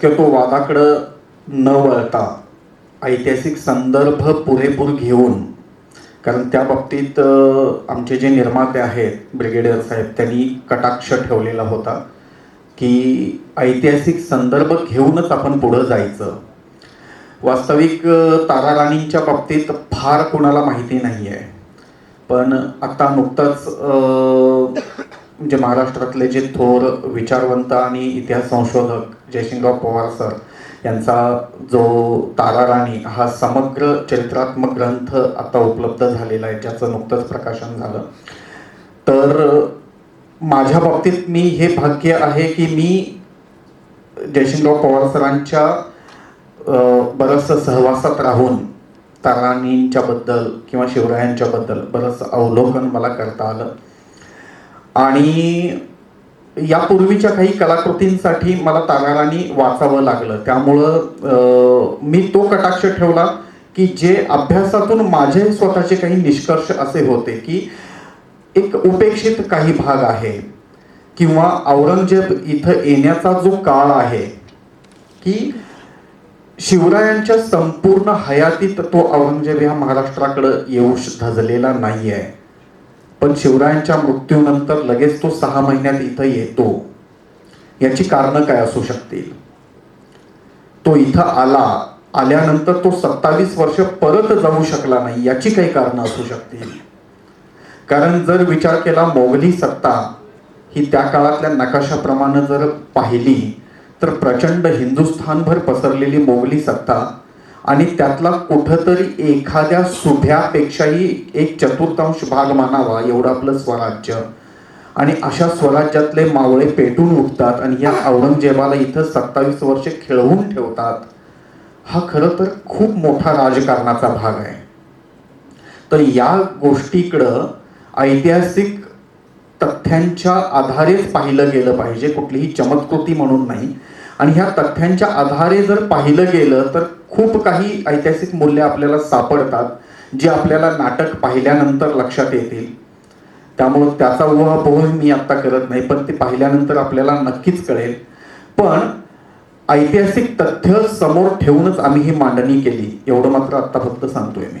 शक्यतो वादाकडं न वळता ऐतिहासिक संदर्भ पुरेपूर घेऊन कारण त्या बाबतीत आमचे जे निर्माते आहेत ब्रिगेडियर साहेब त्यांनी कटाक्ष ठेवलेला होता की ऐतिहासिक संदर्भ घेऊनच आपण पुढं जायचं. वास्तविक अ, तारा राणींच्या बाबतीत फार कोणाला माहिती नाही आहे पण आता नुकतंच म्हणजे महाराष्ट्रातले जे थोर विचारवंत आणि इतिहास संशोधक जयसिंगराव पवार सर यांचा जो तारा राणी हा समग्र चरित्रात्मक ग्रंथ आता उपलब्ध झालेला आहे ज्याचं नुकतंच प्रकाशन झालं. तर माझ्या बाबतीत मी हे भाग्य आहे की मी जयसिंगराव पवार सरांच्या बरंचसं सहवासात राहून ताराणींच्याबद्दल किंवा शिवरायांच्या बद्दल बरंचसं अवलोकन मला करता आलं. आणि यापूर्वीच्या काही कलाकृतींसाठी मला तागारांनी वाचावं लागलं. त्यामुळं मी तो कटाक्ष ठेवला की जे अभ्यासातून माझे स्वतःचे काही निष्कर्ष असे होते की एक उपेक्षित काही भाग आहे किंवा औरंगजेब इथं येण्याचा जो काळ आहे की शिवरायांच्या संपूर्ण हयातीत तो औरंगजेब ह्या महाराष्ट्राकडं येऊ धजलेला नाही आहे पण शिवरायांच्या मृत्यूनंतर लगेच तो सहा महिन्यात इथं येतो. याची कारणं काय असू शकतील? तो इथं आला आल्यानंतर तो सत्तावीस वर्ष परत जाऊ शकला नाही याची काही कारणं असू शकतील? कारण जर विचार केला मोगली सत्ता ही त्या काळातल्या नकाशाप्रमाणे जर पाहिली तर प्रचंड हिंदुस्थानभर पसरलेली मोगली सत्ता आणि त्यातला कुठंतरी एखाद्या सुभ्यापेक्षाही एक चतुर्थांश भाग मानावा एवढं आपलं स्वराज्य. आणि अशा स्वराज्यातले मावळे पेटून उठतात आणि या औरंगजेबाला इथं सत्तावीस वर्ष खेळवून ठेवतात. हा खरं तर खूप मोठा राजकारणाचा भाग आहे. तर या गोष्टीकडं ऐतिहासिक तथ्यांच्या आधारेच पाहिलं गेलं पाहिजे कुठलीही चमत्कृती म्हणून नाही. आणि ह्या तथ्यांच्या आधारे जर पाहिलं गेलं तर खूप काही ऐतिहासिक मूल्य आपल्याला सापडतात जे आपल्याला नाटक पाहिल्यानंतर लक्षात येतील. त्यामुळं त्याचा उहापोह मी आत्ता करत नाही पण ते पाहिल्यानंतर आपल्याला नक्कीच कळेल. पण ऐतिहासिक तथ्य समोर ठेवूनच आम्ही ही मांडणी केली एवढं मात्र आत्ता फक्त सांगतोय मी.